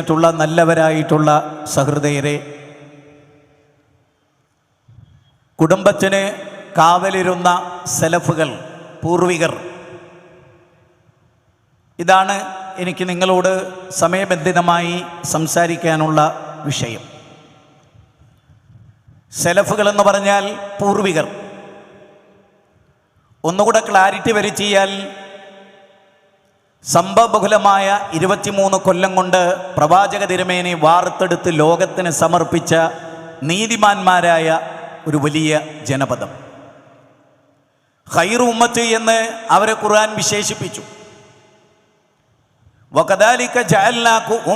ിട്ടുള്ള നല്ലവരായിട്ടുള്ള സഹൃദയരെ കുടുംബത്തിന് കാവലിരുന്ന സെലഫുകൾ പൂർവികർ. ഇതാണ് എനിക്ക് നിങ്ങളോട് സമയബന്ധിതമായി സംസാരിക്കാനുള്ള വിഷയം. സെലഫുകൾ എന്ന് പറഞ്ഞാൽ പൂർവികർ. ഒന്നുകൂടെ ക്ലാരിറ്റി വരുത്തിയാൽ സംഭവബഹുലമായ ഇരുപത്തിമൂന്ന് കൊല്ലം കൊണ്ട് പ്രവാചക തിരുമേനെ വാർത്തെടുത്ത് ലോകത്തിന് സമർപ്പിച്ച നീതിമാന്മാരായ ഒരു വലിയ ജനപദം. ഖൈറു ഉമ്മത്ത് എന്ന് അവരെ ഖുർആൻ വിശേഷിപ്പിച്ചു. വകദാലിക ജഅൽനാകു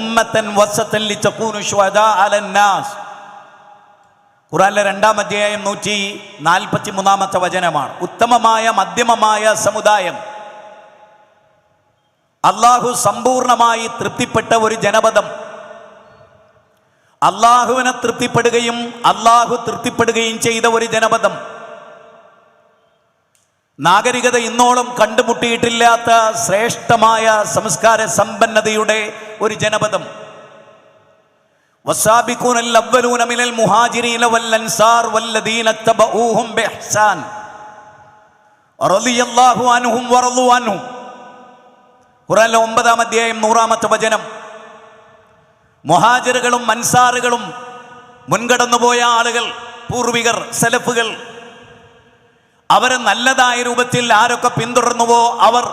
ഖുറാനിലെ രണ്ടാം അധ്യായം നൂറ്റി നാൽപ്പത്തി മൂന്നാമത്തെ വചനമാണ്. ഉത്തമമായ മധ്യമമായ സമുദായം. അള്ളാഹു സമ്പൂർണമായി തൃപ്തിപ്പെട്ട ഒരു ജനപദം. അള്ളാഹുവിനെ തൃപ്തിപ്പെടുകയും അള്ളാഹു തൃപ്തിപ്പെടുകയും ചെയ്ത ഒരു ജനപദം. നാഗരികത ഇന്നോളം കണ്ടുമുട്ടിയിട്ടില്ലാത്ത ശ്രേഷ്ഠമായ സംസ്കാര സമ്പന്നതയുടെ ഒരു ജനപദം. മുഹാജിരീൻ ഖുറാനിലെ ഒമ്പതാം അധ്യായം നൂറാമത്തെ വചനം. മൊഹാജറുകളും മൻസാറുകളും മുൻകടന്നുപോയ ആളുകൾ പൂർവികർ സെലഫുകൾ അവരെ നല്ലതായ രൂപത്തിൽ ആരൊക്കെ പിന്തുടർന്നുവോ അവർ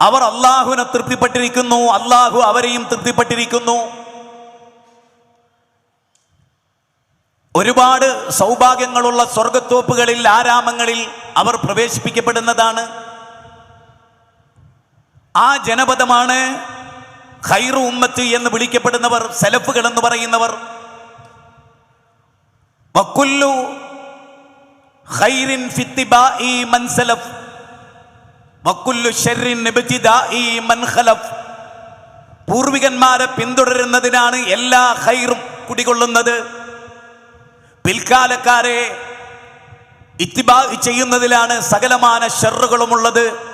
അവർ അള്ളാഹുവിനെ തൃപ്തിപ്പെട്ടിരിക്കുന്നു അള്ളാഹു അവരെയും തൃപ്തിപ്പെട്ടിരിക്കുന്നു. ഒരുപാട് സൗഭാഗ്യങ്ങളുള്ള സ്വർഗത്തോപ്പുകളിൽ ആരാമങ്ങളിൽ അവർ പ്രവേശിപ്പിക്കപ്പെടുന്നതാണ്. ആ ജനപദമാണ് ഖൈറു ഉമ്മത്ത് എന്ന് വിളിക്കപ്പെടുന്നവർ സെലഫുകൾ എന്ന് പറയുന്നവർ. മൻ സലഫ്. മൻ ഖലഫ്. പൂർവികന്മാരെ പിന്തുടരുന്നതിനാണ് എല്ലാ ഖൈറും കുടികൊള്ളുന്നത്. പിൽക്കാലക്കാരെ ഇത്തിബാ ചെയ്യുന്നതിലാണ് സകലമാന ഷെറുകളുമുള്ളത്.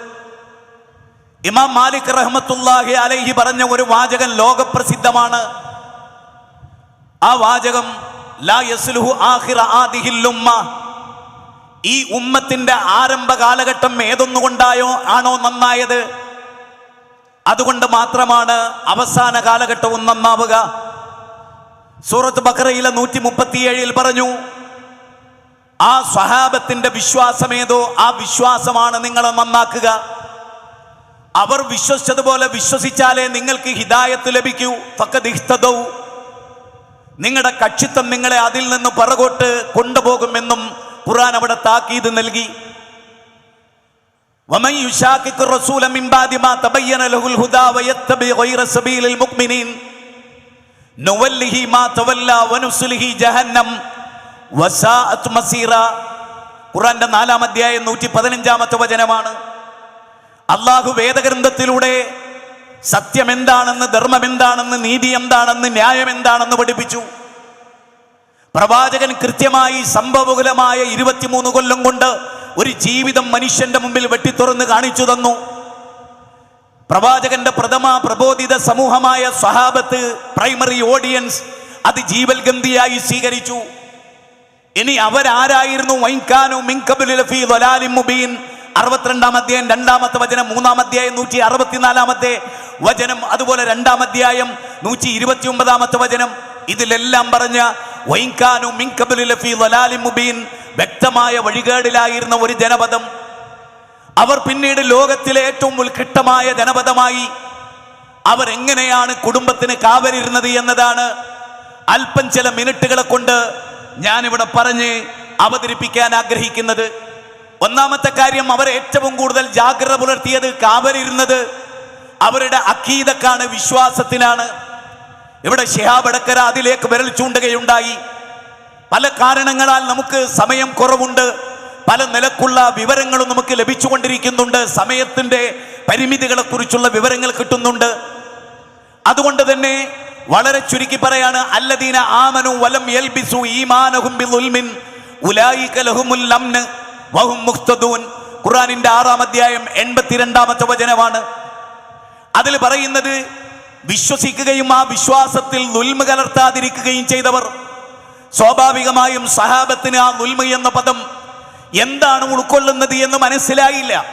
ഇമാം മാലിക് റഹ്മത്തുല്ലാഹി അലൈഹി പറഞ്ഞ ഒരു വാചകം ലോകപ്രസിദ്ധമാണ്. ആ വാചകം ലാ യസ്ലുഹു ആഖിറ ആദിഹിൽ ഉമ്മ. ഈ ഉമ്മത്തിന്റെ ആരംഭ കാലഘട്ടം ഏതൊന്നുകൊണ്ടായോ ആണോ നന്നായത്? അതുകൊണ്ട് മാത്രമാണ് അവസാന കാലഘട്ടവും നന്നാവുക. സൂറത്ത് ബക്രയിലെ നൂറ്റി മുപ്പത്തിയേഴിൽ പറഞ്ഞു ആ സ്വഹാബത്തിന്റെ വിശ്വാസമേതോ ആ വിശ്വാസമാണ് നിങ്ങളെ നന്നാക്കുക. അവർ വിശ്വസിച്ചതുപോലെ വിശ്വസിച്ചാലേ നിങ്ങൾക്ക് ഹിദായത്ത് ലഭിക്കൂ. ഫക്കദിഹ്തദൗ നിങ്ങളുടെ കക്ഷിത്വം നിങ്ങളെ അതിൽ നിന്ന് പറകോട്ട് കൊണ്ടുപോകുമെന്നും ഖുർആൻ അവിടെ താക്കീത് നൽകി. ഖുറാന്റെ നാലാം അധ്യായം നൂറ്റി പതിനഞ്ചാമത്തെ വചനമാണ്. അള്ളാഹു വേദഗ്രന്ഥത്തിലൂടെ സത്യം എന്താണെന്ന് ധർമ്മം എന്താണെന്ന് നീതി എന്താണെന്ന് ന്യായം എന്താണെന്ന് പഠിപ്പിച്ചു. പ്രവാചകൻ കൃത്യമായി സംഭവകുലമായ ഇരുപത്തിമൂന്ന് കൊല്ലം കൊണ്ട് ഒരു ജീവിതം മനുഷ്യന്റെ മുമ്പിൽ വെട്ടിത്തുറന്ന് കാണിച്ചു തന്നു. പ്രവാചകന്റെ പ്രഥമ പ്രബോധിത സമൂഹമായ സ്വഹാബത്ത് പ്രൈമറി ഓഡിയൻസ് അത് ജീവൽഗന്ധിയായി സ്വീകരിച്ചു. ഇനി അവരാരായിരുന്നു? വൈൻകാനു ളലാലിൻ മുബീൻ. അറുപത്തിരണ്ടാം അധ്യായം രണ്ടാമത്തെ വചനം മൂന്നാം അധ്യായം നൂറ്റി അറുപത്തിനാലാമത്തെ വചനം അതുപോലെ രണ്ടാം അധ്യായം നൂറ്റി ഇരുപത്തി ഒമ്പതാമത്തെ വചനം. ഇതിലെല്ലാം പറഞ്ഞ വ്യക്തമായ വഴികേടിലായിരുന്ന ഒരു ജനപദം. അവർ പിന്നീട് ലോകത്തിലെ ഏറ്റവും ഉത്കൃഷ്ടമായ ജനപദമായി. അവർ എങ്ങനെയാണ് കുടുംബത്തിന് കാവലിരുന്നത് എന്നതാണ്. അല്പം ചില മിനിറ്റുകളെ കൊണ്ട് ഞാനിവിടെ പറഞ്ഞ് അവതരിപ്പിക്കാൻ ആഗ്രഹിക്കുന്നത്. ഒന്നാമത്തെ കാര്യം അവർ ഏറ്റവും കൂടുതൽ ജാഗ്രത പുലർത്തിയത് കാവലിരുന്നത് അവരുടെ അക്കീതക്കാണ് വിശ്വാസത്തിനാണ് ഇവിടെ ഷിഹാബടക്കര അതിലേക്ക് വിരൽ ചൂണ്ടുകയുണ്ടായി. പല കാരണങ്ങളാൽ നമുക്ക് സമയം കുറവുണ്ട്. പല നിലക്കുള്ള വിവരങ്ങളും നമുക്ക് ലഭിച്ചുകൊണ്ടിരിക്കുന്നുണ്ട്. സമയത്തിന്റെ പരിമിതികളെ കുറിച്ചുള്ള വിവരങ്ങൾ കിട്ടുന്നുണ്ട്. അതുകൊണ്ട് തന്നെ വളരെ ചുരുക്കി പറയാണ് അല്ലദീന ആമനു വലം എൽബിസു ഈമാനഹും ബിളുൽമിൻ ഉലായിക ലഹുമുൽ ഖുർആനിന്റെ ആറാം അധ്യായം എൺപത്തിരണ്ടാമത്തെ വചനമാണ്. അതിൽ പറയുന്നത് വിശ്വസിക്കുകയും ആ വിശ്വാസത്തിൽ നുൽമ കലർത്താതിരിക്കുകയും ചെയ്തവർ സ്വാഭാവികമായും സഹാബത്തിന് ആ നുൽമ എന്ന പദം എന്താണ് ഉൾക്കൊള്ളുന്നത് എന്ന് മനസ്സിലായില്ല.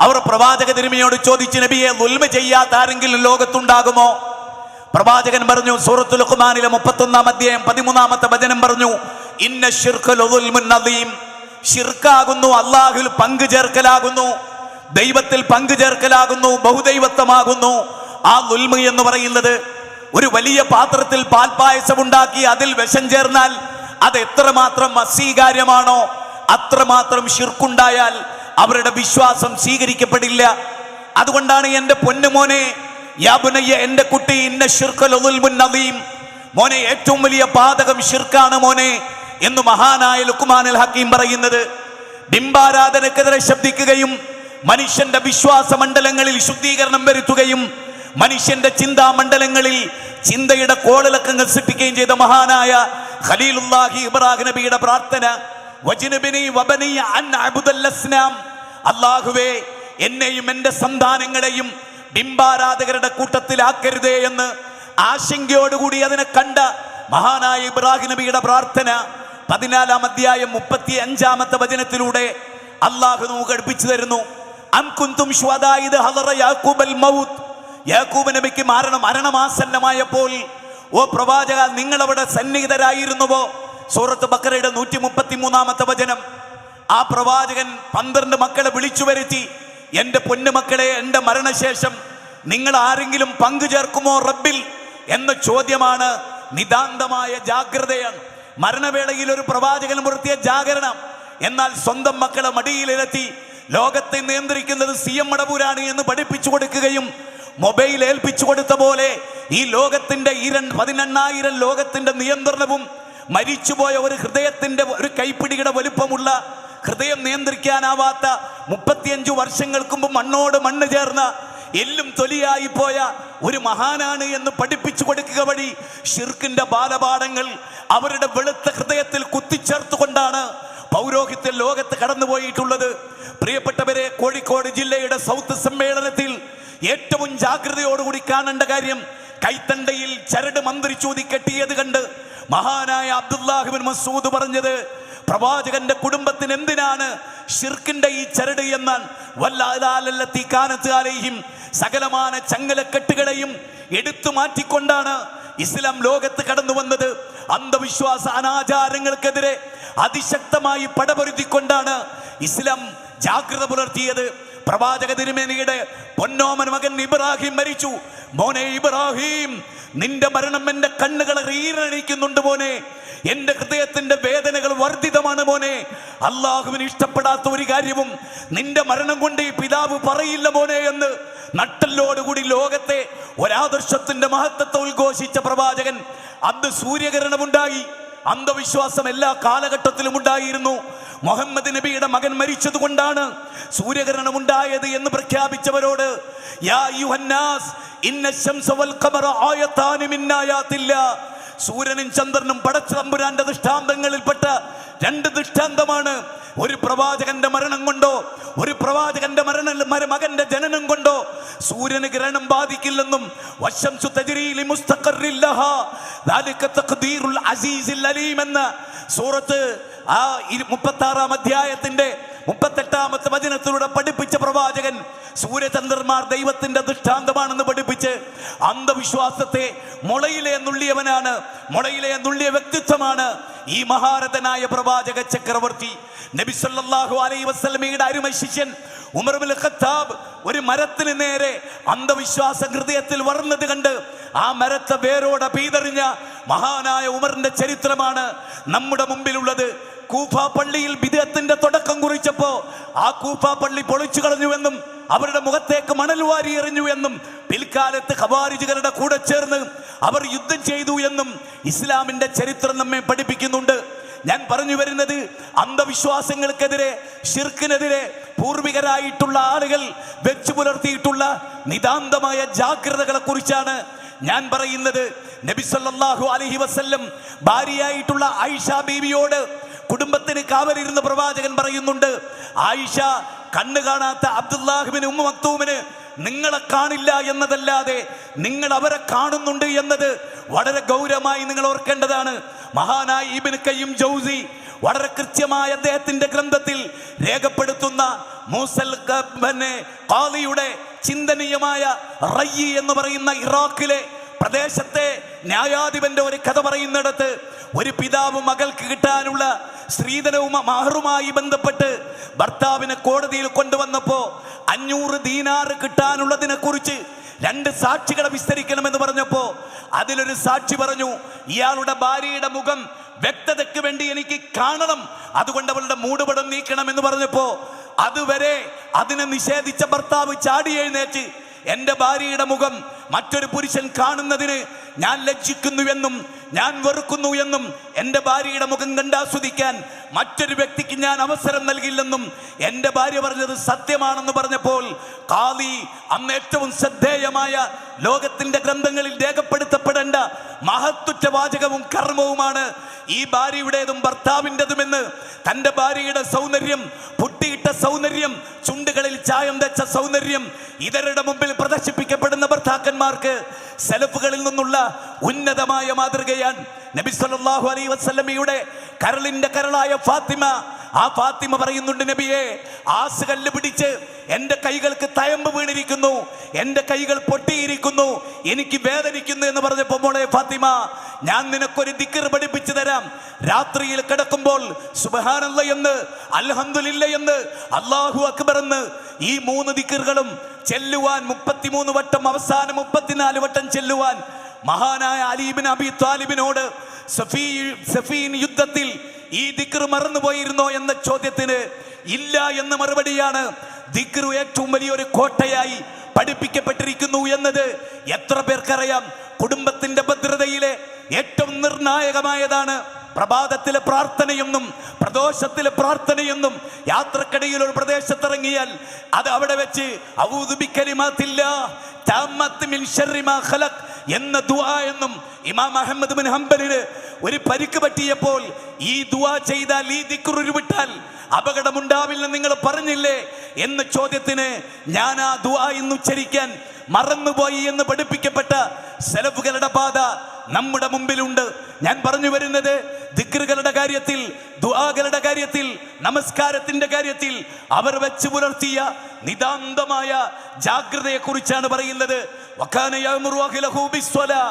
അവർ പ്രവാചക തിരുമയോട് ചോദിച്ചു നബിയെ നുൽമ ചെയ്യാത്ത ആരെങ്കിലും ലോകത്തുണ്ടാകുമോ? പ്രവാചകൻ പറഞ്ഞു സൂറത്തു ലുഖ്മാനിലെ മുപ്പത്തൊന്നാം അധ്യായം പതിമൂന്നാമത്തെ വചനം പറഞ്ഞു ഇന്ന ഷിർക്കാകുന്നു അള്ളാഹുൽ പങ്കു ചേർക്കലാകുന്നു ദൈവത്തിൽ പങ്കു ചേർക്കലാകുന്നു ബഹുദൈവത്വമാകുന്നു. ആ ദുൽമ എന്ന് പറയുന്നത് ഒരു വലിയ പാത്രത്തിൽ പാൽപായസം ഉണ്ടാക്കി അതിൽ വിഷം ചേർന്നാൽ അത് എത്രമാത്രം അസ്വീകാര്യമാണോ അത്രമാത്രം ഷിർക്കുണ്ടായാൽ അവരുടെ വിശ്വാസം സ്വീകരിക്കപ്പെടില്ല. അതുകൊണ്ടാണ് എന്റെ പൊന്നുമോനെ യാബുനയ്യ എന്റെ കുട്ടി ഇന്ന ഷിർക്കലുൽമുന്നീം മോനെ ഏറ്റവും വലിയ പാതകം ഷിർക്കാണ് മോനെ. എന്ന് മഹാനായ ലുക്കുമാൻ അൽ ഹക്കീം പറയുന്നത്. ബിംബാരാധനക്കെതിരെ ശബ്ദിക്കുകയും മനുഷ്യന്റെ വിശ്വാസ മണ്ഡലങ്ങളിൽ ശുദ്ധീകരണം വരുത്തുകയും മനുഷ്യന്റെ ചിന്താ മണ്ഡലങ്ങളിൽ ചിന്തയുടെ കോളിളക്കങ്ങൾ സൃഷ്ടിക്കുകയും ചെയ്ത മഹാനായ ഖലീലുല്ലാഹി ഇബ്രാഹിം നബിയുടെ പ്രാർത്ഥന അല്ലാഹുവേ എന്നെയും എന്റെ സന്താനങ്ങളെയും ബിംബാരാധകരുടെ കൂട്ടത്തിലാക്കരുതേ എന്ന് ആശങ്കയോടുകൂടി അതിനെ കണ്ട മഹാനായ ഇബ്രാഹിം നബിയുടെ പ്രാർത്ഥന പതിനാലാം അധ്യായം മുപ്പത്തി അഞ്ചാമത്തെ വചനത്തിലൂടെ അള്ളാഹു നമുക്ക് അടുപ്പിച്ചു തരുന്നു. അം കുന്തും ശ്വദാ ഇത് ഹദറ മൗത്ത്. യാക്കൂബ് നബിക്ക് മരണം മരണമാസന്നമായപ്പോൾ ഓ പ്രവാചക നിങ്ങൾ അവിടെ സന്നിഹിതരായിരുന്നുവോ? സൂറത്ത് ബക്കറയുടെ നൂറ്റി മുപ്പത്തി മൂന്നാമത്തെ വചനം. ആ പ്രവാചകൻ പന്ത്രണ്ട് മക്കളെ വിളിച്ചു വരുത്തി എന്റെ പൊന്നുമക്കളെ എന്റെ മരണശേഷം നിങ്ങൾ ആരെങ്കിലും പങ്കു ചേർക്കുമോ റബ്ബിൽ? എന്ന ചോദ്യമാണ് നിതാന്തമായ ജാഗ്രതയാണ്. മരണവേളയിൽ ഒരു പ്രവാചകൻ പുറത്തിയ ജാഗരണം. എന്നാൽ സ്വന്തം മക്കളെ മടിയിലിരത്തി ലോകത്തെ നിയന്ത്രിക്കുന്നത് സി എം മടപൂരാണ് എന്ന് പഠിപ്പിച്ചു കൊടുക്കുകയും മൊബൈൽ ഏൽപ്പിച്ചു കൊടുത്ത പോലെ ഈ ലോകത്തിന്റെ രണ്ട് പതിനെണ്ണായിരം ലോകത്തിന്റെ നിയന്ത്രണവും മരിച്ചുപോയ ഒരു ഹൃദയത്തിന്റെ ഒരു കൈപ്പിടിയുടെ വലുപ്പമുള്ള ഹൃദയം നിയന്ത്രിക്കാനാവാത്ത മുപ്പത്തിയഞ്ചു വർഷങ്ങൾക്ക് മുമ്പ് മണ്ണോട് മണ്ണ് ചേർന്ന എല്ലും തൊലിയായി പോയ ഒരു മഹാനാണ് എന്ന് പഠിപ്പിച്ചു കൊടുക്കുക വഴി ഷിർക്കിന്റെ ബാലപാഠങ്ങൾ അവരുടെ വെളുത്ത ഹൃദയത്തിൽ കുത്തിച്ചേർത്തുകൊണ്ടാണ് പൗരോഹിത്യ ലോകത്ത് കടന്നുപോയിട്ടുള്ളത്. പ്രിയപ്പെട്ടവരെ കോഴിക്കോട് ജില്ലയുടെ സൗത്ത് സമ്മേളനത്തിൽ ഏറ്റവും ജാഗ്രതയോടുകൂടി കാണേണ്ട കാര്യം കൈത്തണ്ടയിൽ ചരട് മന്ത്രി ചൂതി കെട്ടിയത് കണ്ട് മഹാനായ അബ്ദുല്ലാഹിബിൻ മസൂദ് പറഞ്ഞത് പ്രവാചകന്റെ കുടുംബത്തിന് എന്തിനാണ് ഷിർക്കിന്റെ ഈ ചരട് എന്നാൽ? വല്ലാലല്ലത്തി കാനത്ത് ആലയും സകലമാന ചങ്ങലക്കെട്ടുകളെയും എടുത്തു മാറ്റിക്കൊണ്ടാണ് ഇസ്ലാം ലോകത്ത് കടന്നു വന്നത്. അന്ധവിശ്വാസ അനാചാരങ്ങൾക്കെതിരെ അതിശക്തമായി പടപൊരുത്തിക്കൊണ്ടാണ് ഇസ്ലാം ജാഗ്രത പുലർത്തിയത്. പ്രവാചക തിരുമേനിയുടെ പൊന്നോമൻ മകൻ ഇബ്രാഹിം മരിച്ചു. മോനെ ഇബ്രാഹിം നിന്റെ മരണം എന്റെ കണ്ണുകളെ റീരണിക്കുന്നുണ്ട് മോനെ. എന്റെ ഹൃദയത്തിന്റെ വേദനകൾ വർദ്ധിതമാണ് മോനെ. അള്ളാഹുവിന് ഇഷ്ടപ്പെടാത്ത ഒരു കാര്യവും നിന്റെ മരണം കൊണ്ട് ഈ പിതാവ് പറയില്ല മോനെ എന്ന് നട്ടല്ലോടുകൂടി ലോകത്തെ ഒരാദർശത്തിന്റെ മഹത്വത്തെ ഉദ്ഘോഷിച്ച പ്രവാചകൻ. അന്ന് സൂര്യകിരണമുണ്ടായി അന്ധവിശ്വാസം എല്ലാ കാലഘട്ടത്തിലും ഉണ്ടായിരുന്നു. മുഹമ്മദ് നബിയുടെ മകൻ മരിച്ചത് കൊണ്ടാണ് സൂര്യകിരണം ഉണ്ടായത് എന്ന് പ്രഖ്യാപിച്ചവരോട് യാ യുഹന്നാസ് ഇന്ന ഖമറ ആയത്താനി. സൂര്യനും ചന്ദ്രനും പടച്ചതമ്പുരാന്റെ ദൃഷ്ടാന്തങ്ങളിൽപ്പെട്ട രണ്ട് ദൃഷ്ടാന്തമാണ്. ഒരു പ്രവാചകന്റെ മരണം കൊണ്ടോ ഒരു പ്രവാചകന്റെ മരണ മര- മകന്റെ ജനനം കൊണ്ടോ സൂര്യന് ഗ്രഹണം ബാധിക്കില്ലെന്നും എന്ന സൂറത്ത് ആ മുപ്പത്തി ആറാം അധ്യായത്തിന്റെ മുപ്പത്തെട്ടാമത്തെ വചനത്തിലൂടെ പഠിപ്പിച്ച പ്രവാചകൻ സൂര്യചന്ദ്രന്മാർ ദൈവത്തിന്റെ ദൃഷ്ടാന്തമാണെന്ന് പഠിപ്പിച്ച് അന്ധവിശ്വാസത്തെ മുളയിലെ നുള്ളിയവനാണ്. മുളയിലെ നുള്ളിയ വ്യക്തിത്വമാണ് ഈ മഹാരഥനായ പ്രവാചക ചക്രവർത്തി. നബി അലൈ വസ്ലമിയുടെ അരുമ ശിഷ്യൻ ഉമർ ബിൻ ഖത്താബ് ഒരു മരത്തിന് നേരെ അന്ധവിശ്വാസ ഹൃദയത്തിൽ വളർന്നത് കണ്ട് ആ മരത്തെ വേരോടെ പീതറിഞ്ഞ മഹാനായ ഉമറിന്റെ ചരിത്രമാണ് നമ്മുടെ മുമ്പിലുള്ളത്. കൂഫ പള്ളിയിൽ വിദേഹത്തിന്റെ തുടക്കം കുറിച്ചപ്പോ ആ കൂഫ പള്ളി പൊളിച്ചു കളഞ്ഞുവെന്നും അവരുടെ മുഖത്തേക്ക് മണൽ വാരി എറിഞ്ഞു എന്നും പിൽക്കാലത്ത് ഖവാരിജുകളുടെ കൂടെ ചേർന്ന് അവർ യുദ്ധം ചെയ്തു എന്നും ഇസ്ലാമിന്റെ ചരിത്രം നമ്മെ പഠിപ്പിക്കുന്നുണ്ട്. ഞാൻ പറഞ്ഞു വരുന്നത് അന്ധവിശ്വാസങ്ങൾക്കെതിരെ ഷിർക്കിനെതിരെ പൂർവികരായിട്ടുള്ള ആളുകൾ വെച്ചു പുലർത്തിയിട്ടുള്ള നിതാന്തമായ ജാഗ്രതകളെ കുറിച്ചാണ് ഞാൻ പറയുന്നത്. നബി സല്ലല്ലാഹു അലൈഹി വസല്ലം ഭാര്യയായിട്ടുള്ള ആയിഷ ബീവിയോട് കുടുംബത്തിന് കാവലിരുന്ന് പ്രവാചകൻ പറയുന്നുണ്ട് ആയിഷ കണ്ണു കാണാത്ത അബ്ദുല്ലാഹിബിന് ഉമ്മ മക്തൂമിന് നിങ്ങളെ കാണില്ല എന്നതല്ലാതെ നിങ്ങൾ അവരെ കാണുന്നുണ്ട് എന്നത് വളരെ ഗൗരവമായി നിങ്ങൾ ഓർക്കേണ്ടതാണ്. മഹാനായ ഇബിൻ കയ്യും ജൗസി വളരെ കൃത്യമായ അദ്ദേഹത്തിന്റെ ഗ്രന്ഥത്തിൽ രേഖപ്പെടുത്തുന്ന മൂസൽ പിന്നെ ഖാദിയുടെ ചിന്തനീയമായ റയ്യി എന്ന് പറയുന്ന ഇറാഖിലെ പ്രദേശത്തെ ന്യായാധിപന്റെ ഒരു കഥ പറയുന്നിടത്ത് ഒരു പിതാവ് മകൾക്ക് കിട്ടാനുള്ള സ്ത്രീധനവും മാഹറുമായി ബന്ധപ്പെട്ട് ഭർത്താവിനെ കോടതിയിൽ കൊണ്ടുവന്നപ്പോ അഞ്ഞൂറ് ദീനാറ് കിട്ടാനുള്ളതിനെ കുറിച്ച് രണ്ട് സാക്ഷികളെ വിസ്തരിക്കണമെന്ന് പറഞ്ഞപ്പോ അതിലൊരു സാക്ഷി പറഞ്ഞു ഇയാളുടെ ഭാര്യയുടെ മുഖം വ്യക്തതയ്ക്ക് വേണ്ടി എനിക്ക് കാണണം അതുകൊണ്ട് അവളുടെ മൂടുപടം നീക്കണം എന്ന് പറഞ്ഞപ്പോ അതുവരെ അതിനെ നിഷേധിച്ച ഭർത്താവ് ചാടി എഴുന്നേറ്റ് എന്റെ ഭാര്യയുടെ മുഖം മറ്റൊരു പുരുഷൻ കാണുന്നതിന് ഞാൻ ലജ്ജിക്കുന്നുവെന്നും ഞാൻ വെറുക്കുന്നു എന്നും എന്റെ ഭാര്യയുടെ മുഖം കണ്ടാസ്വദിക്കാൻ മറ്റൊരു വ്യക്തിക്ക് ഞാൻ അവസരം നൽകില്ലെന്നും എന്റെ ഭാര്യ പറഞ്ഞത് സത്യമാണെന്ന് പറഞ്ഞപ്പോൾ കാലി അന്ന് ഏറ്റവും ശ്രദ്ധേയമായ ലോകത്തിന്റെ ഗ്രന്ഥങ്ങളിൽ രേഖപ്പെടുത്തപ്പെടേണ്ട മഹത്തുറ്റ വാചകവും കർമ്മവുമാണ് ഈ ഭാര്യയുടേതും ഭർത്താവിന്റെതുമെന്ന് തന്റെ ഭാര്യയുടെ സൗന്ദര്യം പുട്ടിയിട്ട സൗന്ദര്യം ചുണ്ടുകളിൽ ചായം വെച്ച സൗന്ദര്യം ഇതരുടെ മുമ്പിൽ പ്രദർശിപ്പിക്കപ്പെടുന്ന ഭർത്താക്കന്മാർക്ക് സെലഫുകളിൽ നിന്നുള്ള ഉന്നതമായ മാതൃകയാണ് നബി സല്ലല്ലാഹു അലൈഹി വസല്ലമയുടെ കരളിന്റെ കരളായ ഫാത്തിമ. ആ ഫാത്തിമ പറയുന്നുണ്ട് നബിയെ ആസ് കല്ല് പിടിച്ച് എന്റെ കൈകൾക്ക് തയമ്പ് വീണിരിക്കുന്നു. എന്റെ കൈകൾ പൊട്ടിയിരിക്കുന്നു. എനിക്ക് വേദനിക്കുന്നു എന്ന് പറഞ്ഞപ്പോൾ മോളെ ഫാത്തിമ ഞാൻ നിനക്കൊരു ദിക്കർ പഠിപ്പിച്ചു തരാം. രാത്രിയിൽ കിടക്കുമ്പോൾ സുബഹാനല്ല എന്ന് അൽഹംദുലില്ല എന്ന് അള്ളാഹു അക്ബർ എന്ന് ഈ മൂന്ന് ദിക്കറുകളും ചെല്ലുവാൻ മുപ്പത്തിമൂന്ന് വട്ടം അവസാനം മുപ്പത്തിനാല് വട്ടം ചെല്ലുവാൻ മഹാനായ അലീബിൻ അബി താലിബിനോട് സഫീ സഫീൻ യുദ്ധത്തിൽ ഈ ദിക്ർ മറന്നുപോയിരുന്നോ എന്ന ചോദ്യത്തിന് ഇല്ല എന്ന മറുപടിയാണ് ദിക്ർ ഏറ്റവും വലിയൊരു കോട്ടയായി പഠിപ്പിക്കപ്പെട്ടിരിക്കുന്നു എന്നത് എത്ര പേർക്കറിയാം. കുടുംബത്തിന്റെ ഭദ്രതയിലെ ഏറ്റവും നിർണായകമായതാണ് പ്രഭാതത്തിലെ പ്രാർത്ഥനയെന്നും പ്രദോഷത്തിലെ പ്രാർത്ഥനയെന്നും യാത്രക്കിടയിൽ ഒരു പ്രദേശത്തിറങ്ങിയാൽ അത് അവിടെ വെച്ച് ഔദു ബിക്കലിമാത്തില്ല താമ്മത്ത് മിൻ എന്ന ദുആ എന്നും ഇമാം അഹമ്മദ് ബിൻ ഹംബലിന് ഒരു പരിക്ക് പറ്റിയപ്പോൾ ഈ ദുആ ചെയ്താൽ ഈ ദിക്ർ ഉരുവിട്ടാൽ അപകടമുണ്ടാവില്ലെന്ന് നിങ്ങൾ പറഞ്ഞില്ലേ എന്ന ചോദ്യത്തിന് ഞാൻ ആ ദുആ ഇന്ന് ഉച്ചരിക്കാൻ മറന്നുപോയി എന്ന് പഠിപ്പിക്കപ്പെട്ട സെലഫുകളുടെ പാത നമ്മുടെ മുമ്പിലുണ്ട്. ഞാൻ പറഞ്ഞു വരുന്നത് ദിക്റുകളുടെ കാര്യത്തിൽ ദുആകളുടെ കാര്യത്തിൽ നമസ്കാരത്തിന്റെ കാര്യത്തിൽ അവർ വെച്ച് പുലർത്തിയ നിതാന്തമായ ജാഗ്രതയെ കുറിച്ചാണ് പറയുന്നത്. വക്കാന يأمر أهله بالصلاة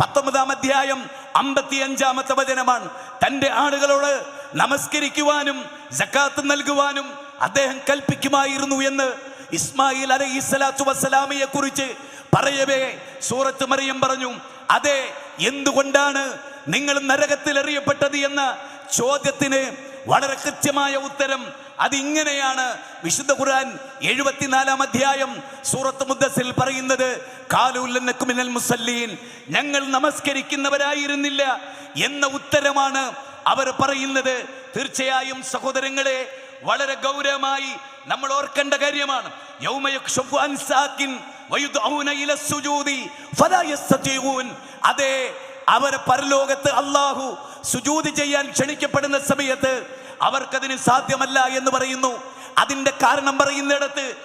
പത്തൊമ്പതാം അധ്യായം അമ്പത്തി അഞ്ചാമത്തെ വചനമാണ്. തന്റെ ആളുകളോട് നമസ്കരിക്കുവാനും സക്കാത്ത് നൽകുവാനും അദ്ദേഹം കൽപ്പിക്കുമായിരുന്നു എന്ന് ഇസ്മായിൽ അലൈഹി സ്വലാത്തു വസ്സലാമയെ കുറിച്ച് പറയവേ സൂറത്ത് മറിയം പറഞ്ഞു അതെ എന്തുകൊണ്ടാണ് നിങ്ങൾ നരകത്തിൽ എറിയപ്പെട്ടത് എന്ന ചോദ്യത്തിന് വളരെ കൃത്യമായ ഉത്തരം. അതിങ്ങനെയാണ് വിശുദ്ധ ഖുർആൻ എഴുപത്തിനാലാം അധ്യായം സൂറത്ത് മുദ്ദസിൽ പറയുന്നത് കാലൂല്ലന്നക്കു മിനൽ മുസല്ലീൻ. ഞങ്ങൾ നമസ്കരിക്കുന്നവരായിരുന്നില്ല എന്ന ഉത്തരമാണ് അവർ പറയുന്നത്. തീർച്ചയായും സഹോദരങ്ങളെ വളരെ ഗൗരവമായി നമ്മൾ ഓർക്കേണ്ട കാര്യമാണ്. അതെ അവർ പരലോകത്ത് അള്ളാഹു സുജൂതി ചെയ്യാൻ ക്ഷണിക്കപ്പെടുന്ന സമയത്ത് അവർക്കതിന് സാധ്യമല്ല എന്ന് പറയുന്നു. അതിന്റെ കാരണം പറയുന്നിടത്ത്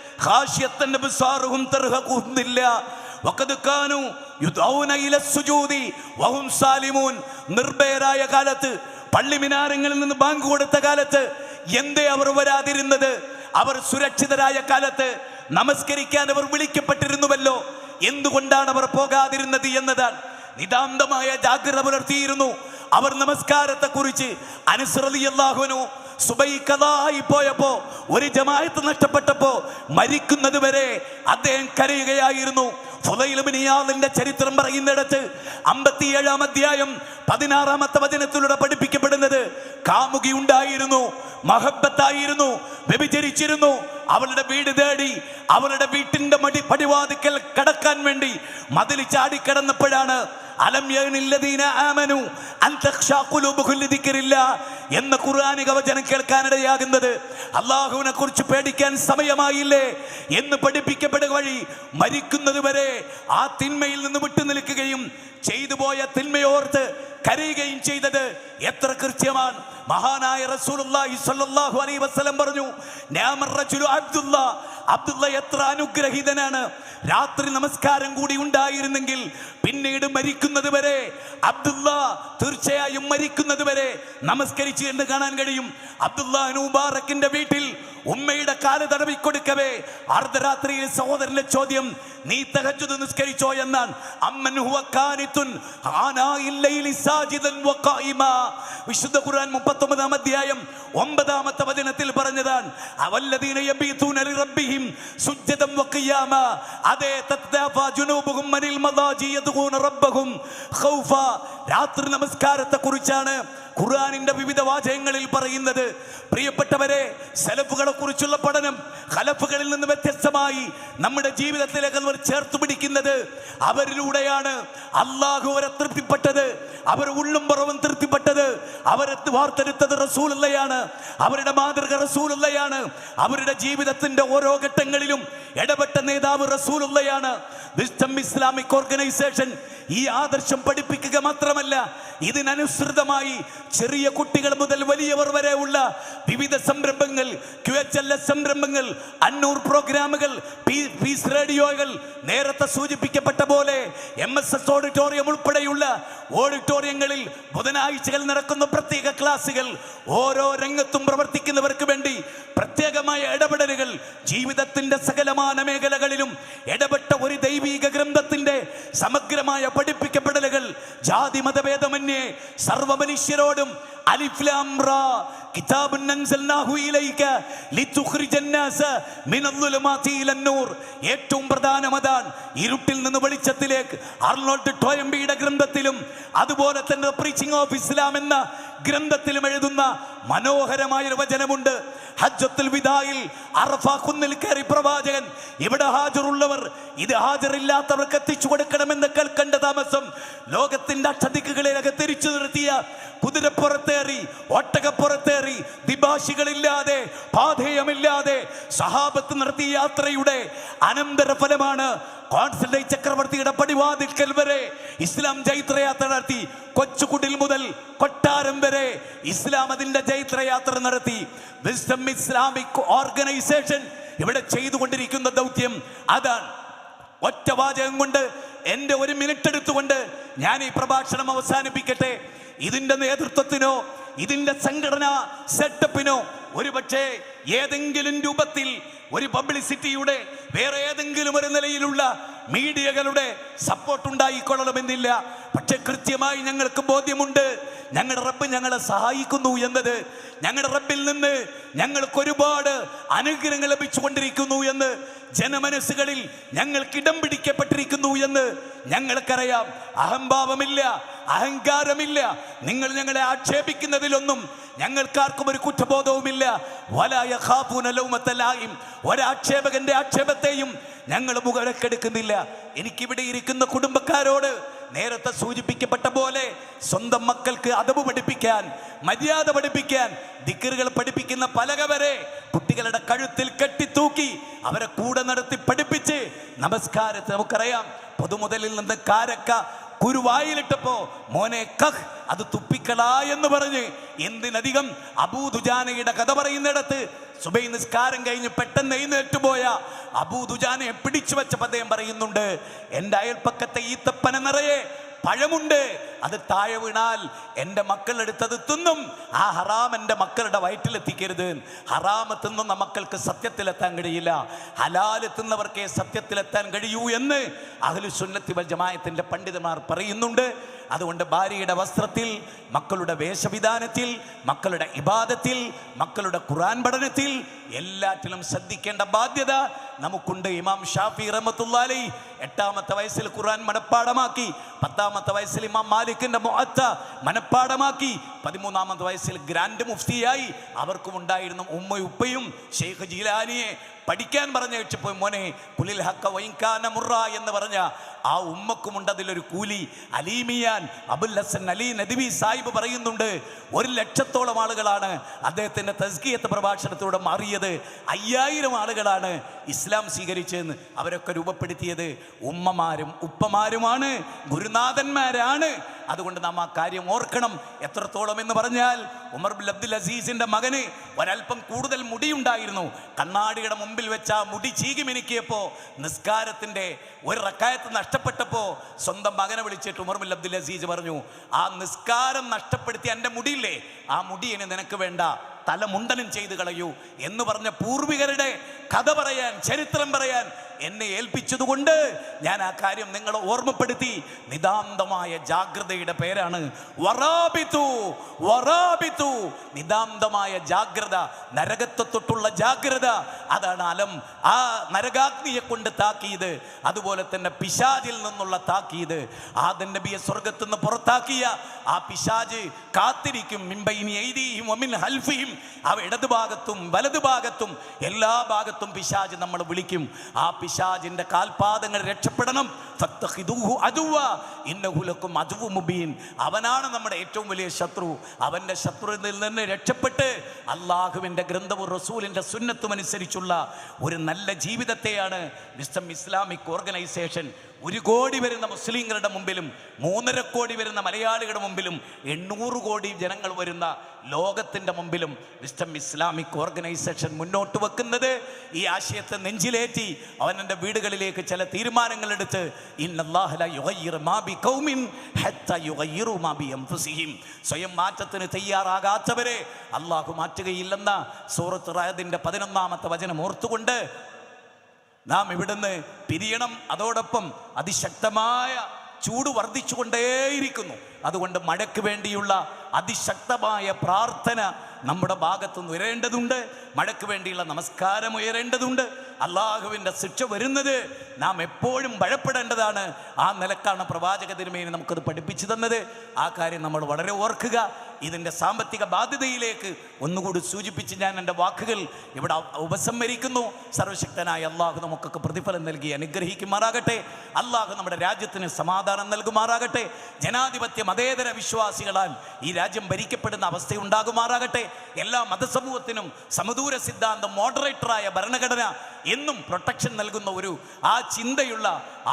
നിർഭയരായ കാലത്ത് പള്ളി മിനാരങ്ങളിൽ നിന്ന് ബാങ്ക് കൊടുത്ത കാലത്ത് എന്തേ അവർ വരാതിരുന്നത്? അവർ സുരക്ഷിതരായ കാലത്ത് നമസ്കരിക്കാൻ അവർ വിളിക്കപ്പെട്ടിരുന്നുവല്ലോ. എന്തുകൊണ്ടാണ് അവർ പോകാതിരുന്നത് എന്നതാണ്. നിതാന്തമായ ജാഗ്രത പുലർത്തിയിരുന്നു. അവർ നമസ്കാരത്തെ കുറിച്ച് അനുസൃതിയല്ലാഹുനു സുബൈക്കതായി പോയപ്പോ ഒരു ജമായത്ത് നഷ്ടപ്പെട്ടപ്പോ മരിക്കുന്നത് വരെ അദ്ദേഹം കരയുകയായിരുന്നു. ഫുലൈലുബിനിയാദിന്റെ ചരിത്രം പറയുന്നിടത്ത് അമ്പത്തിയേഴാം അധ്യായം പതിനാറാമത്തെ വചനത്തിലൂടെ പഠിപ്പിക്കപ്പെടുന്നത് കാമുകി ഉണ്ടായിരുന്നു മഹബത്തായിരുന്നു വ്യഭിചരിച്ചിരുന്നു. അവളുടെ വീട് തേടി അവളുടെ വീട്ടിന്റെ മടി പടിവാതിക്കൽ കടക്കാൻ വേണ്ടി മതിൽ ചാടിക്കടന്നപ്പോഴാണ് അലം യഗ്നില്ലദീന ആമനു അൻ തഖ്ശാ ഖുലൂബുഹും ലിദിക്രില്ല എന്ന ഖുർആനിക വചനം കേൾക്കാനിടയാകുന്നത്. അള്ളാഹുവിനെ കുറിച്ച് പേടിക്കാൻ സമയമായില്ലേ എന്ന് പഠിപ്പിക്കപ്പെടുക വഴി മരിക്കുന്നത് വരെ ആ തിന്മയിൽ നിന്ന് വിട്ടു നിൽക്കുകയും ചെയ്തു പോയ തിന്മയോർത്ത് കരയുകയും ചെയ്തത് എത്ര കൃത്യമാണ്. മഹാനായ റസൂലുള്ളാഹി സ്വല്ലല്ലാഹു അലൈഹി വസല്ലം പറഞ്ഞു നിഅമർ റജുലു അബ്ദുള്ള അബ്ദുള്ള എത്ര അനുഗ്രഹീതനാണ്. രാത്രി നമസ്കാരം കൂടി ഉണ്ടായിരുന്നെങ്കിൽ പിന്നീട് മരിക്കുന്നത് വരെ അബ്ദുള്ള തീർച്ചയായും മരിക്കുന്നത് വരെ നമസ്കരിച്ച് എന്ന് കാണാൻ കഴിയും. അബ്ദുള്ള മുബാറക്കിന്റെ വീട്ടിൽ ഉമ്മയുടെ കാൽ തടവി കൊടുക്കവേ അർദ്ധരാത്രിയിൽ സഹോദരന്റെ ചോദ്യം നീ തകച്ചു നിസ്കരിച്ചോ? എന്നാണ് അമ്മൻ ഹുവ സാജിദൻ വഖായിമ വിശുദ്ധ ഖുർആൻ 39 അധ്യായം ഒമ്പതാമത്തെ വചനത്തിൽ പറഞ്ഞതാണ് അവല്ലദീന യബീതൂന ലിറബ്ബിഹിം സുജ്ജദൻ വഖിയാമ ജുനൂബുഹും മനിൽ റബ്ബഹും ഖൗഫ. രാത്രി നമസ്കാരത്തെ കുറിച്ചാണ് ഖുർആനിന്റെ വിവിധ വാചകങ്ങളിൽ പറയുന്നത് പ്രിയപ്പെട്ടവരെ സെലഫുകളെ കുറിച്ചുള്ള പഠനം ഖലഫുകളിൽ നിന്ന് വ്യത്യസ്തമായി നമ്മുടെ ജീവിതത്തിലേക്ക് അവർ ചേർത്ത് പിടിക്കുന്നത് അവരിലൂടെയാണ്. അള്ളാഹു അവരെ തൃപ്തിപ്പെട്ടത് അവർ ഉള്ളും പുറവും തൃപ്തിപ്പെട്ടത് അവരെ വാർത്തെടുത്തത് റസൂലുള്ളയാണ് അവരുടെ മാതൃക റസൂലുള്ളയാണ് അവരുടെ ജീവിതത്തിന്റെ ഓരോ ഘട്ടങ്ങളിലും ഇടപെട്ട നേതാവ് റസൂലുള്ളയാണ്. വിസ്റ്റം ഇസ്ലാമിക് ഓർഗനൈസേഷൻ ഈ ആദർശം പഠിപ്പിക്കുക മാത്രമല്ല ഇതിനനുസൃതമായി ചെറിയ കുട്ടികൾ മുതൽ വലിയവർ വരെ ഉള്ള വിവിധ സംരംഭങ്ങൾ ക്യു എച്ച് എൽ എസ് സംരംഭങ്ങൾ അന്നൂർ പ്രോഗ്രാമുകൾ പീസ് റേഡിയോകൾ നേരത്തെ സൂചിപ്പിക്കപ്പെട്ട പോലെ എം എസ് എസ് ഓഡിറ്റോറിയം ഉൾപ്പെടെയുള്ള ഓഡിറ്റോറിയങ്ങളിൽ ബുധനാഴ്ചകൾ നടക്കുന്ന പ്രത്യേക ക്ലാസുകൾ ഓരോ രംഗത്തും പ്രവർത്തിക്കുന്നവർക്ക് വേണ്ടി പ്രത്യേകമായ ഇടപെടലുകൾ ജീവിതത്തിന്റെ സകലമാന മേഖലകളിലും ഇടപെട്ട ഒരു ദൈവീക സമഗ്രമായ പഠിപ്പിക്കപ്പെടലുകൾ ജാതി മതഭേദമന്യേ സർവ മനുഷ്യരോടും ഏറ്റവും പ്രധാന അതാണ് ഇരുട്ടിൽ നിന്ന് വെളിച്ചത്തിലേക്ക് അർണോൾഡ് ടോയംബിയുടെ ഗ്രന്ഥത്തിലും അതുപോലെ തന്നെ പ്രീച്ചിങ് ഓഫ് ഇസ്ലാം എന്ന ഗ്രന്ഥത്തിലും എഴുതുന്ന മനോഹരമായ ഒരു വചനമുണ്ട്. ഹജ്ജത്തുൽ വിദായിൽ അറഫ കുന്നിൽ കയറി പ്രവാചകൻ ഇവിടെ ഹാജറുള്ളവർ ഇത് ഹാജറില്ലാത്തവർക്ക് എത്തിച്ചു കൊടുക്കണമെന്ന് കേൾക്കേണ്ട താമസം ലോകത്തിന്റെ അക്ഷതിക്കുകളിലൊക്കെ തിരിച്ചു നിർത്തിയ കുതിരപ്പുറത്തേറി ഒട്ടകപ്പുറത്തേറി ദിഭാഷികളില്ലാതെ പാധേയമില്ലാതെ സഹാബത്ത് നടത്തിയ യാത്രയുടെ അനന്തര ചക്രവർത്തി ചക്രവർത്തിയുടെ പടിവാതിൽക്കൽ വരെ ഇസ്ലാം ജൈത്രയാത്ര നടത്തി. കൊച്ചുകുടിൽ മുതൽ കൊട്ടാരം വരെ ഇസ്ലാം അതിന്റെ ജൈത്രയാത്ര നടത്തി. വിസ്ഡം ഇസ്ലാമിക് ഓർഗനൈസേഷൻ ഇവിടെ ചെയ്തുകൊണ്ടിരിക്കുന്ന ദൗത്യം അതാണ്. ഒറ്റ വാചകം കൊണ്ട് എന്റെ ഒരു മിനിറ്റ് എടുത്തുകൊണ്ട് ഞാൻ ഈ പ്രഭാഷണം അവസാനിപ്പിക്കട്ടെ. ഇതിന്റെ നേതൃത്വത്തിനോ ഇതിന്റെ സംഘടന സെറ്റപ്പിനോ ഒരുപക്ഷെ ഏതെങ്കിലും രൂപത്തിൽ ഒരു പബ്ലിസിറ്റിയുടെ വേറെ ഏതെങ്കിലും ഒരു നിലയിലുള്ള മീഡിയകളുടെ സപ്പോർട്ട് ഉണ്ടായിക്കൊള്ളണമെന്നില്ല. പക്ഷെ കൃത്യമായി ഞങ്ങൾക്ക് ബോധ്യമുണ്ട്. ഞങ്ങളുടെ റബ്ബ് ഞങ്ങളെ സഹായിക്കുന്നു എന്നത്. ഞങ്ങളുടെ റബ്ബിൽ നിന്ന് ഞങ്ങൾക്ക് ഒരുപാട് അനുഗ്രഹങ്ങൾ ലഭിച്ചുകൊണ്ടിരിക്കുന്നു എന്ന്. ജനമനസ്സുകളിൽ ഞങ്ങൾക്ക് ഇടം പിടിക്കപ്പെട്ടിരിക്കുന്നു എന്ന് ഞങ്ങൾക്കറിയാം. അഹംഭാവമില്ല അഹങ്കാരമില്ല. നിങ്ങൾ ഞങ്ങളെ ആക്ഷേപിക്കുന്നതിലൊന്നും ഞങ്ങൾക്കാർക്കും ഒരു കുറ്റബോധവുമില്ല. വലായ ഖാഫൂന ലൗമത്ത ഒരാക്ഷേപകന്റെ ആക്ഷേപത്തെയും ഞങ്ങൾ മുഖരക്കെടുക്കുന്നില്ല. എനിക്കിവിടെ ഇരിക്കുന്ന കുടുംബക്കാരോട് നേരത്തെ സൂചിപ്പിക്കപ്പെട്ട പോലെ സ്വന്തം മക്കൾക്ക് അതവ് പഠിപ്പിക്കാൻ മര്യാദ പഠിപ്പിക്കാൻ ദിക്കറുകൾ പഠിപ്പിക്കുന്ന പലക വരെ കുട്ടികളുടെ കഴുത്തിൽ കെട്ടിത്തൂക്കി അവരെ കൂടെ നടത്തി പഠിപ്പിച്ച് നമസ്കാരത്തെ നമുക്കറിയാം. പൊതുമുതലിൽ നിന്ന് കാരക്ക കുരുവായിലിട്ടപ്പോ മോനെ കഹ് അത് തുപ്പിക്കളാ എന്ന് പറഞ്ഞ് എന്തിനധികം അബൂദുജാനയുടെ കഥ പറയുന്നിടത്ത് സുബൈ നിസ്കാരം കഴിഞ്ഞ് പെട്ടെന്ന് എഴുന്നേറ്റ് പോയ അബൂദുജാനെ പിടിച്ചു വെച്ചപ്പോൾ അദ്ദേഹം പറയുന്നുണ്ട് എന്റെ അയൽപ്പക്കത്തെ ഈത്തപ്പന നിറയെ പഴമുണ്ട് അത് താഴെ വീണാൽ എന്റെ മക്കൾ എടുത്തത് തിന്നും. ആ ഹറാം എന്റെ മക്കളുടെ വയറ്റിലെത്തിക്കരുത്. ഹറാമ് തിന്നുന്ന മക്കൾക്ക് സത്യത്തിലെത്താൻ കഴിയില്ല. ഹലാൽ തിന്നവർക്കേ സത്യത്തിലെത്താൻ കഴിയൂ എന്ന് അഹ്ലു സുന്നത്തി വൽ ജമായത്തിന്റെ പണ്ഡിതന്മാർ പറയുന്നുണ്ട്. അതുകൊണ്ട് ഭാര്യയുടെ വസ്ത്രത്തിൽ മക്കളുടെ വേഷവിധാനത്തിൽ മക്കളുടെ ഇബാദത്തിൽ മക്കളുടെ ഖുറാൻ പഠനത്തിൽ എല്ലാറ്റിലും ശ്രദ്ധിക്കേണ്ട ബാധ്യത നമുക്കുണ്ട്. ഇമാം ഷാഫി റഹ്മത്തുള്ളാഹി എട്ടാമത്തെ വയസ്സിൽ ഖുറാൻ മടപ്പാടമാക്കി പത്താമത്തെ വയസ്സിൽ ഇമാം മാലിക്കിന്റെ മുഅത്ത മനഃപ്പാടമാക്കി. പതിമൂന്നാമത് വയസ്സിൽ ഗ്രാൻഡ് മുഫ്തിയായി. അവർക്കും ഉണ്ടായിരുന്ന ഉമ്മയും ഉപ്പയും. ഷെയ്ഖ് ജീലാനിയെ പഠിക്കാൻ പറഞ്ഞ വെച്ചപ്പോൾ മോനെ കുലിൽ ഹക്ക വൈൻകാന മുറ എന്ന് പറഞ്ഞ ആ ഉമ്മക്കുമുണ്ട് അതിലൊരു കൂലി അലീമിയാൻ അബുൽ ഹസൻ അലി നദിബി സാഹിബ് പറയുന്നുണ്ട്. ഒരു ലക്ഷത്തോളം ആളുകളാണ് അദ്ദേഹത്തിന്റെ തസ്കീയത്ത് പ്രഭാഷണത്തിലൂടെ മാറിയത്. അയ്യായിരം ആളുകളാണ് ഇസ്ലാം സ്വീകരിച്ചതെന്ന് അവരൊക്കെ രൂപപ്പെടുത്തിയത്. ഉമ്മമാരും ഉപ്പമാരുമാണ് ഗുരുനാഥന്മാരാണ്. അതുകൊണ്ട് നാം ആ കാര്യം ഓർക്കണം. എത്രത്തോളം എന്ന് പറഞ്ഞാൽ ഉമർ അബ്ദുൽ അസീസിന്റെ മകന് ഒരൽപ്പം കൂടുതൽ മുടിയുണ്ടായിരുന്നു. കണ്ണാടിയുടെ മുമ്പിൽ വെച്ച ആ മുടി ചീകി മിനുക്കിയപ്പോ നിസ്കാരത്തിന്റെ ഒരു റക്കായത്ത് നഷ്ടപ്പെട്ടപ്പോ സ്വന്തം മകനെ വിളിച്ചിട്ട് ഉമർ അബ്ദുൽ അസീസ് പറഞ്ഞു ആ നിസ്കാരം നഷ്ടപ്പെടുത്തി എന്റെ മുടിയില്ലേ? ആ മുടി ഇനി നിനക്ക് വേണ്ട. തല മുണ്ടനം ചെയ്ത് കളയൂ. എന്ന് പറഞ്ഞ പൂർവികരുടെ കഥ പറയാൻ ചരിത്രം പറയാൻ എന്നെ ഏൽപ്പിച്ചതുകൊണ്ട് ഞാൻ ആ കാര്യം നിങ്ങളെ ഓർമ്മപ്പെടുത്തി. നിതാന്തമായ ജാഗ്രതയുടെ പേരാണ് വറാബിത്തു വറാബിത്തു നിതാന്തമായ ജാഗ്രത നരകത്തെ തൊട്ടുള്ള ജാഗ്രത. അതാണ് അലം ആ നരകാഗ്നിയെ കൊണ്ട് താക്കീത്. അതുപോലെ തന്നെ പിശാജിൽ നിന്നുള്ള താക്കീത്. ആദൻ നബിയെ സ്വർഗത്തു നിന്ന് പുറത്താക്കിയ ആ പിശാജ് കാത്തിരിക്കും. മിമ്പൈനി എയ്തിയും ഒമിൻ ഹൽഫിയും അവ ഇടതുഭാഗത്തും വലതുഭാഗത്തും എല്ലാ ഭാഗത്തും പിശാജ് നമ്മൾ വിളിക്കും. ആ പിശാജിന്റെ കാൽപാദങ്ങൾ രക്ഷപ്പെടണം. മുബീൻ. അവനാണ് നമ്മുടെ ഏറ്റവും വലിയ ശത്രു. അവന്റെ ശത്രുവിൽ നിന്ന് രക്ഷപ്പെട്ട് അള്ളാഹുവിന്റെ ഗ്രന്ഥവും റസൂലിന്റെ സുന്നത്തും അനുസരിച്ചുള്ള ഒരു നല്ല ജീവിതത്തെയാണ് വിസ്ഡം ഇസ്ലാമിക് ഓർഗനൈസേഷൻ ഒരു കോടി വരുന്ന മുസ്ലിങ്ങളുടെ മുമ്പിലും മൂന്നര കോടി വരുന്ന മലയാളികളുടെ മുമ്പിലും എണ്ണൂറ് കോടി ജനങ്ങൾ വരുന്ന ലോകത്തിന്റെ മുമ്പിലും വിസ്റ്റം ഇസ്ലാമിക് ഓർഗനൈസേഷൻ മുന്നോട്ട് വെക്കുന്നത് ഈ ആശയത്തെ നെഞ്ചിലേറ്റി അവൻ എന്റെ വീടുകളിലേക്ക് ചില തീരുമാനങ്ങൾ എടുത്ത്. സ്വയം മാറ്റത്തിന് തയ്യാറാകാത്തവരെ അള്ളാഹു മാറ്റുകയില്ലെന്ന സൂറത്ത് റായതിന്റെ പതിനൊന്നാമത്തെ വചനം ഓർത്തുകൊണ്ട് നാം ഇവിടുന്ന് പിരിയണം. അതോടൊപ്പം അതിശക്തമായ ചൂട് വർദ്ധിച്ചുകൊണ്ടേയിരിക്കുന്നു. അതുകൊണ്ട് മഴയ്ക്ക് വേണ്ടിയുള്ള അതിശക്തമായ പ്രാർത്ഥന നമ്മുടെ ഭാഗത്തുനിന്ന് ഉയരേണ്ടതുണ്ട് മഴയ്ക്ക് വേണ്ടിയുള്ള നമസ്കാരം ഉയരേണ്ടതുണ്ട്. അള്ളാഹുവിന്റെ ശിക്ഷ വരുന്നത് നാം എപ്പോഴും ഭയപ്പെടേണ്ടതാണ്. ആ നിലക്കാണ് പ്രവാചക തിരുമേനി നമുക്കത് പഠിപ്പിച്ചു തന്നത്. ആ കാര്യം നമ്മൾ വളരെ ഓർക്കുക. ഇതിന്റെ സാമ്പത്തിക ബാധ്യതയിലേക്ക് ഒന്നുകൂടി സൂചിപ്പിച്ച് ഞാൻ എന്റെ വാക്കുകൾ ഇവിടെ ഉപസംഹരിക്കുന്നു. സർവശക്തനായ അള്ളാഹു നമുക്കൊക്കെ പ്രതിഫലം നൽകി അനുഗ്രഹിക്കുമാറാകട്ടെ. അള്ളാഹു നമ്മുടെ രാജ്യത്തിന് സമാധാനം നൽകുമാറാകട്ടെ. ജനാധിപത്യ മതേതര വിശ്വാസികളാൽ ഈ രാജ്യം ഭരിക്കപ്പെടുന്ന അവസ്ഥയുണ്ടാകുമാറാകട്ടെ. എല്ലാ മതസമൂഹത്തിനും ಅಧೂರ ಸಿದ್ಧಾಂತ ಮೋಡರೇಟರಾಯ ಭರಣಘಟನಾ എന്നും പ്രൊട്ടക്ഷൻ നൽകുന്ന ഒരു ആ ചിന്തയുള്ള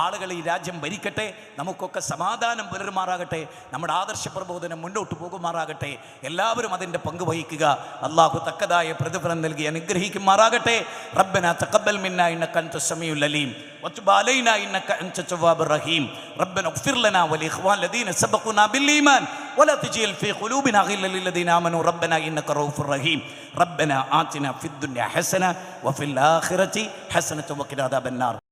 ആളുകൾ ഈ രാജ്യം ഭരിക്കട്ടെ നമുക്കൊക്കെ സമാധാനം പുലരുമാറാകട്ടെ നമ്മുടെ ആദർശ പ്രബോധനം മുന്നോട്ട് പോകുമാറാകട്ടെ എല്ലാവരും അതിൻ്റെ പങ്ക് വഹിക്കുക അള്ളാഹു തക്കതായ പ്രതിഫലം നൽകി അനുഗ്രഹിക്കുമാറാകട്ടെ റബ്ബന തഖബ്ബൽ മിന്ന ഇന്നക അൻത സമീഉൽ അലീം وتب علينا انك انت التواب الرحيم ربنا اغفر لنا ولاخوان الذين سبقونا بالايمان ولا تجعل في قلوبنا غلا للذين امنوا ربنا انك رؤوف رحيم ربنا آتنا في الدنيا حسنه وفي الاخره حسنة وقنا عذاب النار.